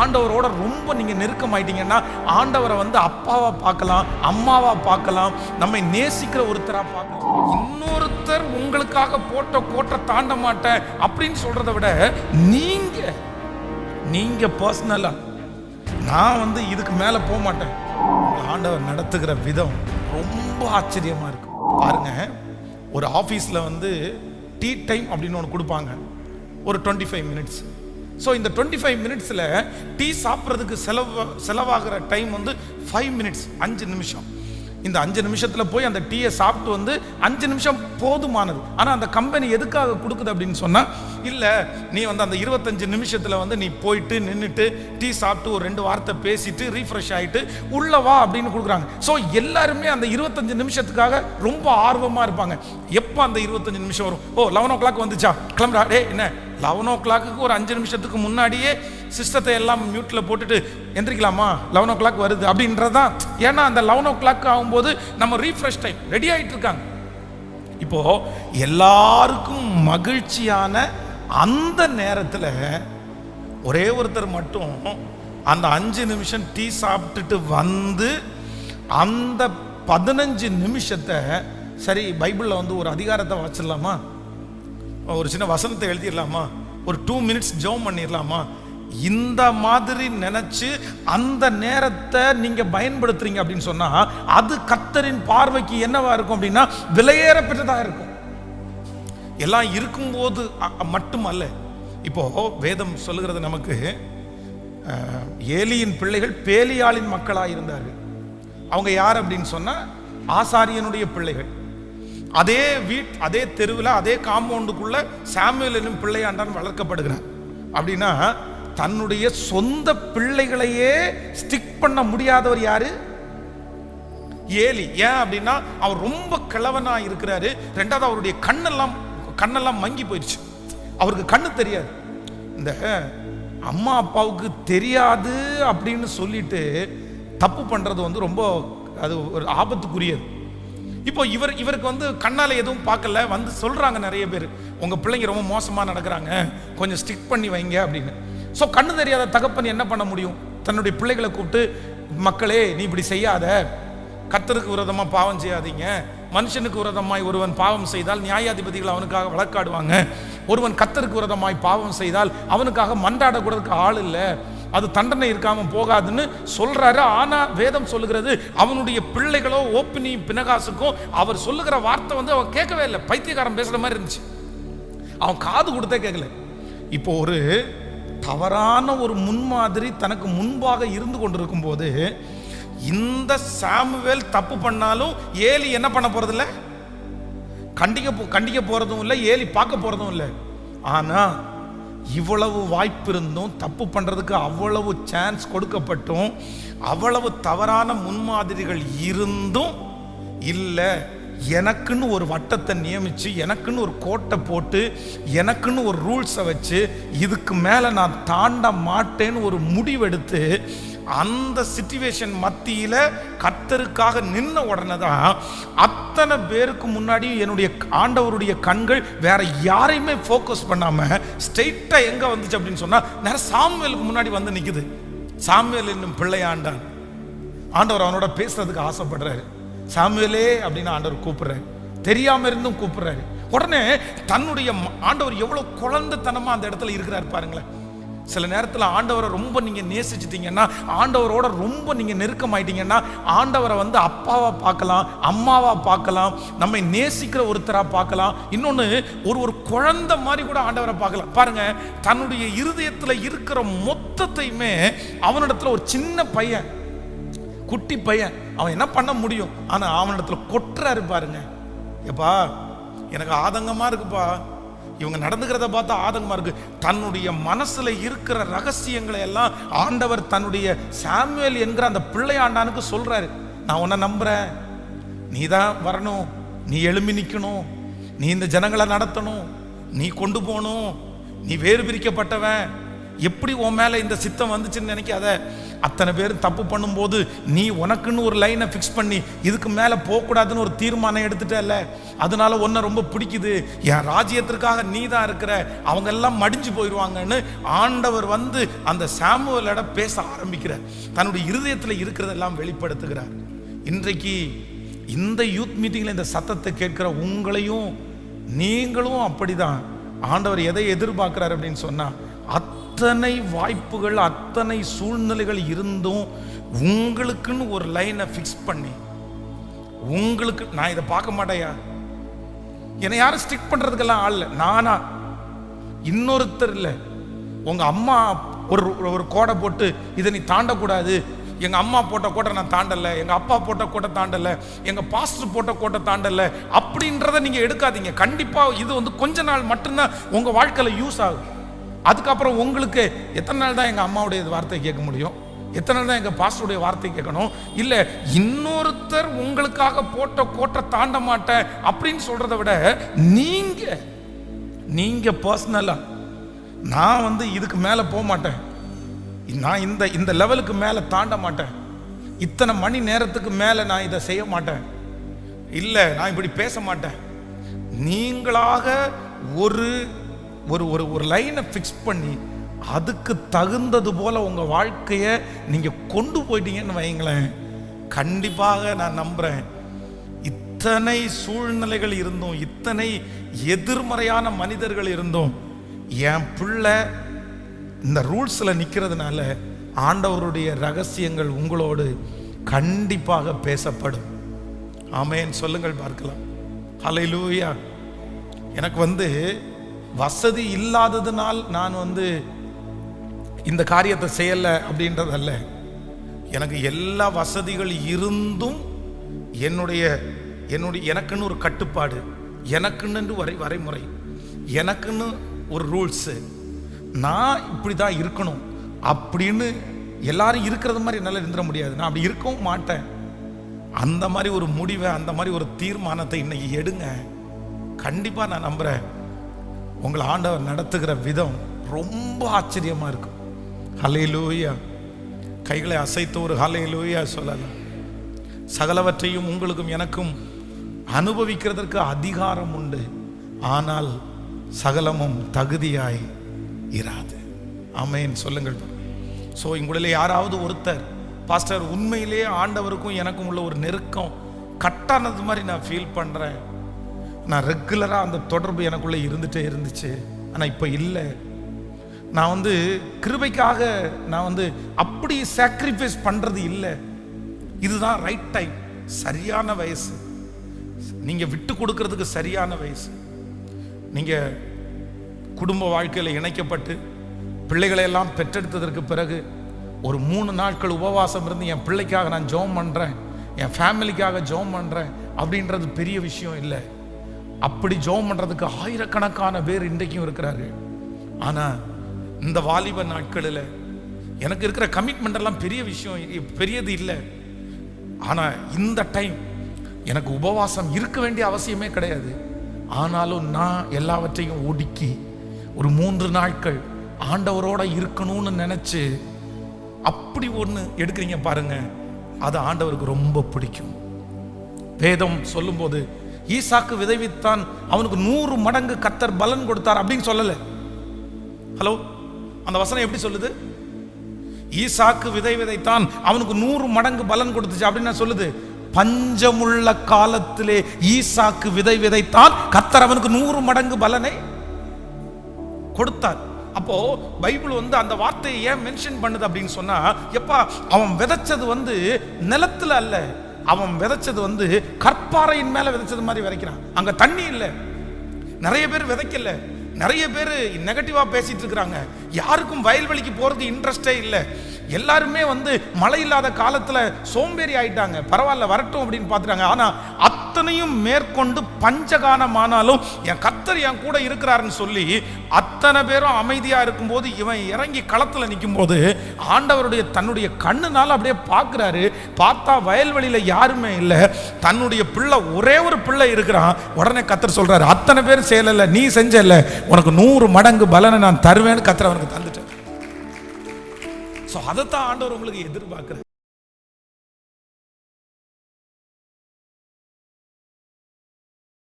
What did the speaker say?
ஆண்டவரோட ரொம்ப நீங்கள் நெருக்கமாயிட்டீங்கன்னா ஆண்டவரை வந்து அப்பாவாக பார்க்கலாம் அம்மாவாக பார்க்கலாம் நம்மை நேசிக்கிற ஒருத்தராக பார்க்கலாம். இன்னொருத்தர் உங்களுக்காக போட்ட கோட்டை தாண்ட மாட்டேன் அப்படின்னு சொல்கிறத விட நீங்கள் நீங்கள் பர்சனலாக நான் வந்து இதுக்கு மேலே போக மாட்டேன். ஆண்டவர் நடத்துகிற விதம் ரொம்ப ஆச்சரியமாக இருக்கு. பாருங்க ஒரு ஆஃபீஸில் வந்து டீ டைம் அப்படின்னு ஒன்று கொடுப்பாங்க. ஒரு டுவெண்ட்டி ஃபைவ் மினிட்ஸ் ஸோ இந்த டுவெண்ட்டி ஃபைவ் மினிட்ஸில் டீ சாப்பிட்றதுக்கு செலவு செலவாகிற டைம் வந்து ஃபைவ் மினிட்ஸ் அஞ்சு நிமிஷம். இந்த அஞ்சு நிமிஷத்தில் போய் அந்த டீயை சாப்பிட்டு வந்து அஞ்சு நிமிஷம் போதுமானது. ஆனால் அந்த கம்பெனி எதுக்காக கொடுக்குது அப்படின்னு சொன்னால் இல்லை நீ வந்து அந்த இருபத்தஞ்சு நிமிஷத்தில் வந்து நீ போயிட்டு நின்றுட்டு டீ சாப்பிட்டு ஒரு ரெண்டு வார்த்தை பேசிட்டு ரீஃப்ரெஷ் ஆகிட்டு உள்ள வா அப்படின்னு கொடுக்குறாங்க. ஸோ எல்லாருமே அந்த இருபத்தஞ்சு நிமிஷத்துக்காக ரொம்ப ஆர்வமாக இருப்பாங்க. எப்போ அந்த இருபத்தஞ்சு நிமிஷம் வரும்? ஓ லெவன் ஓ கிளாக் வந்துச்சா? கிளம்புறா. டே என்ன? லெவன் ஓ கிளாக்கு ஒரு அஞ்சு நிமிஷத்துக்கு முன்னாடியே சிஸ்டத்தை எல்லாம் மியூட்டில் போட்டுட்டு எந்திரிக்கலாமா? லெவன் ஓ கிளாக் வருது அப்படின்றது தான் ஏன்னா அந்த லெவன் ஓ கிளாக் ஆகும்போது நம்ம ரீஃப்ரெஷ் டைம் ரெடி ஆகிட்டு இருக்காங்க. இப்போ எல்லாருக்கும் மகிழ்ச்சியான அந்த நேரத்தில் ஒரே ஒருத்தர் மட்டும் அந்த அஞ்சு நிமிஷம் டீ சாப்பிட்டுட்டு வந்து அந்த பதினஞ்சு நிமிஷத்தை சரி பைபிளில் வந்து ஒரு அதிகாரத்தை வச்சிடலாமா ஒரு சின்ன வசனத்தை எழுதிடலாமா? ஒரு டூ மினிட்ஸ் ஜோம் பண்ணிடலாமா? இந்த மாதிரி நினைச்சு அந்த நேரத்தை நீங்க பயன்படுத்துறீங்க அப்படின்னு சொன்னா அது கத்தரின் பார்வைக்கு என்னவா இருக்கும் அப்படின்னா விலையேற பெற்றதா இருக்கும். எல்லாம் இருக்கும்போது மட்டும் அல்ல மட்டுமல்ல. இப்போ வேதம் சொல்லுகிறது நமக்கு ஏலியின் பிள்ளைகள் பேலியாளின் மக்களாக இருந்தார்கள். அவங்க யார் அப்படின்னு சொன்னால் ஆசாரியனுடைய பிள்ளைகள். அதே வீட் அதே தெருவில் அதே காம்பவுண்டுக்குள்ள சாமுவேல் என்னும் பிள்ளையாண்டான் வளர்க்கப்படுகிறான். அப்படின்னா தன்னுடைய சொந்த பிள்ளைகளையே ஸ்டிக் பண்ண முடியாதவர் யாரு? ஏலி. ஏன் அப்படின்னா அவர் ரொம்ப கிழவனா இருக்கிறாரு. ரெண்டாவது அவருடைய கண்ணெல்லாம் கண்ணெல்லாம் மங்கி போயிடுச்சு. அவருக்கு கண்ணு தெரியாது. இந்த அம்மா அப்பாவுக்கு தெரியாது அப்படின்னு சொல்லிட்டு தப்பு பண்ணுறது வந்து ரொம்ப அது ஒரு ஆபத்துக்குரியது. இப்போ இவர் இவருக்கு வந்து கண்ணால் எதுவும் பார்க்கல வந்து சொல்கிறாங்க நிறைய பேர். உங்கள் பிள்ளைங்க ரொம்ப மோசமாக நடக்கிறாங்க. கொஞ்சம் ஸ்டிக் பண்ணி வைங்க அப்படின்னு. ஸோ கண்ணு தெரியாத தகப்பன் என்ன பண்ண முடியும்? தன்னுடைய பிள்ளைகளை கூப்பிட்டு மக்களே நீ இப்படி செய்யாத. கத்தருக்கு விரதமாக பாவம் செய்யாதீங்க. மனுஷனுக்கு விரதமாய் ஒருவன் பாவம் செய்தால் நியாயாதிபதிகள் அவனுக்காக வழக்காடுவாங்க. ஒருவன் கத்தருக்கு விரதமாய் பாவம் செய்தால் அவனுக்காக மன்றாடக்கூடதுக்கு ஆள் இல்லை. அது தண்டனை இருக்காம போகாதுன்னு சொல்றாரு. ஆனா வேதம் சொல்லுகிறது அவனுடைய பிள்ளைகளோ ஓப்பினி பினகாசுக்கும் அவர் சொல்லுகிற வார்த்தை வந்து அவன் கேட்கவே இல்லை. பைத்தியக்காரன் பேசுற மாதிரி இருந்துச்சு. அவன் காது கொடுத்தே கேட்கல. இப்போ ஒரு தவறான ஒரு முன்மாதிரி தனக்கு முன்பாக இருந்து கொண்டிருக்கும் போது இந்த சாமுவேல் தப்பு பண்ணாலும் ஏலி என்ன பண்ண போறதில்ல? கண்டிக்க போ- கண்டிக்க போறதும் இல்லை ஏலி பார்க்க போறதும் இல்லை. ஆனா இவ்வளவு வாய்ப்பு இருந்தும் தப்பு பண்றதுக்கு அவ்வளவு சான்ஸ் கொடுக்கப்பட்டும் அவ்வளவு தவறான முன்மாதிரிகள் இருந்தும் இல்லை எனக்குன்னு ஒரு வட்டத்தை நியமித்து எனக்குன்னு ஒரு கோட்டை போட்டு எனக்குன்னு ஒரு ரூல்ஸை வச்சு இதுக்கு மேலே நான் தாண்ட மாட்டேன்னு ஒரு முடிவெடுத்து அந்த சிச்சுவேஷன் மத்தியில் கத்தருக்காக நின்ன உடனே தான் அத்தனை பேருக்கு முன்னாடி என்னுடைய ஆண்டவருடைய கண்கள் வேற யாரையுமே ஃபோக்கஸ் பண்ணாமல் ஸ்ட்ரெயிட்டாக எங்கே வந்துச்சு அப்படின்னு சொன்னால் நேர சாமுவேலுக்கு முன்னாடி வந்து நிற்குது சாமுவேல் என்னும் பிள்ளையாண்டான் ஆண்டவர் அவனோட பேசுறதுக்கு ஆசைப்படுறாரு. சாமுவேலே அப்படின்னு ஆண்டவர் கூப்பிடுறாரு. தெரியாம இருந்தும் கூப்பிடுறாரு. உடனே தன்னுடைய ஆண்டவர் எவ்வளவு குழந்தைத்தனமா அந்த இடத்துல இருக்கிறார் பாருங்களேன். சில நேரத்தில் ஆண்டவரை ரொம்ப நீங்கள் நேசிச்சிட்டீங்கன்னா ஆண்டவரோட ரொம்ப நீங்கள் நெருக்கமாயிட்டீங்கன்னா ஆண்டவரை வந்து அப்பாவாக பார்க்கலாம் அம்மாவாக பார்க்கலாம் நம்மை நேசிக்கிற ஒருத்தராக பார்க்கலாம். இன்னொன்று ஒரு ஒரு குழந்தை மாதிரி கூட ஆண்டவரை பார்க்கலாம். பாருங்கள் தன்னுடைய இருதயத்தில் இருக்கிற மொத்தத்தையுமே அவனிடத்தில் ஒரு சின்ன பையன் குட்டி பையன் அவன் என்ன பண்ண முடியும்? ஆனால் அவனிடத்தில் கொட்டுறாரு பாருங்க. எப்பா எனக்கு ஆதங்கமாக இருக்குப்பா. இவங்க நடந்துக்கிறத பார்த்தா ஆதங்கமாக இருக்கு. தன்னுடைய மனசில் இருக்கிற ரகசியங்களை எல்லாம் ஆண்டவர் தன்னுடைய சாமுவேல் என்கிற அந்த பிள்ளையாண்டானுக்கு சொல்கிறாரு நான் உன்னை நம்புகிறேன் நீ தான் வரணும். நீ எழும்பி நிற்கணும் நீ இந்த ஜனங்களை நடத்தணும். நீ கொண்டு போகணும். நீ வேறு பிரிக்கப்பட்டவன். எப்படி உன் மேலே இந்த சித்தம் வந்துச்சுன்னு நினைக்காத? அத்தனை பேர் தப்பு பண்ணும்போது நீ உனக்குன்னு ஒரு லைனை ஃபிக்ஸ் பண்ணி இதுக்கு மேலே போகக்கூடாதுன்னு ஒரு தீர்மானம் எடுத்துட்டல அதனால உன்னை ரொம்ப பிடிக்குது. என் ராஜ்யத்திற்காக நீ தான் இருக்கிற. அவங்க எல்லாம் மடிஞ்சு போயிடுவாங்கன்னு ஆண்டவர் வந்து அந்த சாமுவலோட பேச ஆரம்பிக்கிறார். தன்னுடைய இருதயத்தில் இருக்கிறதெல்லாம் வெளிப்படுத்துகிறார். இன்றைக்கு இந்த யூத் மீட்டிங்கில் இந்த சத்தத்தை கேட்கிற உங்களையும் நீங்களும் அப்படிதான். ஆண்டவர் எதை எதிர்பார்க்கிறார் அப்படின்னு சொன்னால் அத்தனை வாய்ப்புகள் அத்தனை சூழ்நிலைகள் இருந்தும் உங்களுக்குன்னு ஒரு லைனை ஃபிக்ஸ் பண்ணி உங்களுக்கு நான் இதை பார்க்க மாட்டேயா? என்னை யாரும் ஸ்டிக் பண்ணுறதுக்கெல்லாம் ஆள் இல்லை. நானா? இன்னொருத்தர் இல்லை. உங்கள் அம்மா ஒரு ஒரு கோடை போட்டு இதை நீ தாண்டக்கூடாது. எங்கள் அம்மா போட்ட கோட்டை நான் தாண்டலை. எங்கள் அப்பா போட்ட கோட்டை தாண்டலை. எங்கள் பாஸ்டர் போட்ட கோட்டை தாண்டலை. அப்படின்றத நீங்கள் எடுக்காதீங்க. கண்டிப்பாக இது வந்து கொஞ்ச நாள் மட்டும்தான் உங்கள் வாழ்க்கையில் யூஸ் ஆகும். அதுக்கப்புறம் உங்களுக்கு எத்தனை நாள் தான் எங்கள் அம்மாவுடைய வார்த்தை கேட்க முடியும்? எத்தனை நாள் தான் எங்கள் பாஸ்டருடைய வார்த்தை கேட்கணும்? இல்லை இன்னொருத்தர் உங்களுக்காக போட்ட கோட்டை தாண்ட மாட்டேன் அப்படின்னு சொல்கிறத விட நீங்கள் நீங்கள் பர்சனலாக நான் வந்து இதுக்கு மேலே போக மாட்டேன். நான் இந்த இந்த லெவலுக்கு மேலே தாண்ட மாட்டேன். இத்தனை மணி நேரத்துக்கு மேலே நான் இதை செய்ய மாட்டேன். இல்லை நான் இப்படி பேச மாட்டேன். நீங்களாக ஒரு ஒரு ஒரு ஒரு லைனை ஃபிக்ஸ் பண்ணி அதுக்கு தகுந்தது போல் உங்கள் வாழ்க்கையை நீங்கள் கொண்டு போயிட்டீங்கன்னு வைங்களேன் கண்டிப்பாக நான் நம்புகிறேன் இத்தனை சூழ்நிலைகள் இருந்தும் இத்தனை எதிர்மறையான மனிதர்கள் இருந்தும் என் பிள்ளை இந்த ரூல்ஸில் நிற்கிறதுனால ஆண்டவருடைய ரகசியங்கள் உங்களோடு கண்டிப்பாக பேசப்படும். ஆமேன்னு சொல்லுங்கள் பார்க்கலாம். ஹalleluya எனக்கு வந்து வசதி இல்லாததுனால் நான் வந்து இந்த காரியத்தை செய்யலை அப்படின்றதல்ல. எனக்கு எல்லா வசதிகள் இருந்தும் என்னுடைய என்னுடைய எனக்குன்னு ஒரு கட்டுப்பாடு எனக்குன்னு வரை வரைமுறை எனக்குன்னு ஒரு ரூல்ஸு. நான் இப்படி தான் இருக்கணும். அப்படின்னு எல்லாரும் இருக்கிறது மாதிரி என்னால் இருந்துட முடியாது. நான் அப்படி இருக்கவும் மாட்டேன். அந்த மாதிரி ஒரு முடிவை அந்த மாதிரி ஒரு தீர்மானத்தை இன்னைக்கு எடுங்க. கண்டிப்பாக நான் நம்புகிறேன் உங்களை ஆண்டவர் நடத்துகிற விதம் ரொம்ப ஆச்சரியமாக இருக்கும் ஹலே லூயா கைகளை அசைத்து ஒரு ஹலே லூயா சொல்லலாம். சகலவற்றையும் உங்களுக்கும் எனக்கும் அனுபவிக்கிறதற்கு அதிகாரம் உண்டு. ஆனால் சகலமும் தகுதியாய் இராது. ஆமேன். சொல்லுங்கள். ஸோ எங்களில் யாராவது ஒருத்தர் பாஸ்டர் உண்மையிலேயே ஆண்டவருக்கும் எனக்கும் உள்ள ஒரு நெருக்கம் கட்டானது மாதிரி நான் ஃபீல் பண்ணுறேன் நான் ரெகுலராக அந்த தொடர்பு எனக்குள்ளே இருந்துகிட்டே இருந்துச்சு. ஆனால் இப்போ இல்லை. நான் வந்து கிருபைக்காக நான் வந்து அப்படி சாக்ரிஃபைஸ் பண்ணுறது இல்லை. இதுதான் ரைட் டைம் சரியான வயசு. நீங்கள் விட்டு கொடுக்கறதுக்கு சரியான வயசு. நீங்கள் குடும்ப வாழ்க்கையில் இணைக்கப்பட்டு பிள்ளைகளையெல்லாம் பெற்றெடுத்ததற்கு பிறகு ஒரு மூணு நாட்கள் உபவாசம் இருந்து என் பிள்ளைக்காக நான் ஜோம் பண்ணுறேன் என் ஃபேமிலிக்காக ஜோம் பண்ணுறேன் அப்படின்றது பெரிய விஷயம் இல்லை. அப்படி ஜோம் பண்ணுறதுக்கு ஆயிரக்கணக்கான பேர் இன்றைக்கும் இருக்கிறாரு ஆனால் இந்த வாலிப நாட்களில் எனக்கு இருக்கிற கமிட்மெண்ட் எல்லாம் பெரிய விஷயம் பெரியது இல்லை. ஆனால் இந்த டைம் எனக்கு உபவாசம் இருக்க வேண்டிய அவசியமே கிடையாது. ஆனாலும் நான் எல்லாவற்றையும் ஒடுக்கி ஒரு மூன்று நாட்கள் ஆண்டவரோட இருக்கணும்னு நினைச்சு அப்படி ஒன்று எடுக்கிறீங்க பாருங்க. அது ஆண்டவருக்கு ரொம்ப பிடிக்கும். வேதம் சொல்லும்போது ஈசாக்கு விதைவித்தான் அவனுக்கு நூறு மடங்கு கத்தர் பலன் கொடுத்தார் அப்படின்னு சொல்லலை. ஹலோ அந்த வசனம் எப்படி சொல்லுது? ஈசாக்கு விதை விதைத்தான் அவனுக்கு நூறு மடங்கு பலன் கொடுத்துச்சு. அப்படின்னு சொல்லுது? பஞ்சமுள்ள காலத்திலே ஈசாக்கு விதை விதைத்தான் கத்தர் அவனுக்கு நூறு மடங்கு பலனை கொடுத்தார். அப்போ பைபிள் வந்து அந்த வார்த்தையை ஏன் மென்ஷன் பண்ணுது அப்படின்னு சொன்னா எப்பா அவன் விதைச்சது வந்து நிலத்துல அல்ல. அவன் விதைச்சது வந்து கற்பாறையின் மேல விதைச்சது மாதிரி விதைக்கிறான். அங்க தண்ணி இல்லை. நிறைய பேர் விதைக்கல. நிறைய பேர் நெகட்டிவா பேசிட்டு இருக்கிறாங்க. யாருக்கும் வயல்வெளிக்கு போறது இன்ட்ரெஸ்டே இல்லை. எல்லாருமே வந்து மழை இல்லாத காலத்துல சோம்பேறி ஆயிட்டாங்க. பரவாயில்ல வரட்டும் அப்படின்னு பார்த்துட்டாங்க. ஆனா அத்தனையும் மேற்கொண்டு பஞ்சகானமானாலும் என் கத்தர் என் கூட இருக்கிறாருன்னு சொல்லி அத்தனை பேரும் அமைதியாக இருக்கும்போது இவன் இறங்கி களத்தில் நிற்கும்போது ஆண்டவருடைய தன்னுடைய கண்ணுனால அப்படியே பார்க்கறாரு. பார்த்தா வயல்வெளியில் யாருமே இல்லை. தன்னுடைய பிள்ளை ஒரே ஒரு பிள்ளை இருக்கிறான். உடனே கத்தர் சொல்கிறாரு அத்தனை பேர் செய்யல நீ செஞ்சல உனக்கு நூறு மடங்கு பலனை நான் தருவேன்னு கத்தர் அவனுக்கு தந்துட்டேன் ஸோ அதைத்தான் ஆண்டவர் உங்களுக்கு எதிர்பார்க்குறாரு.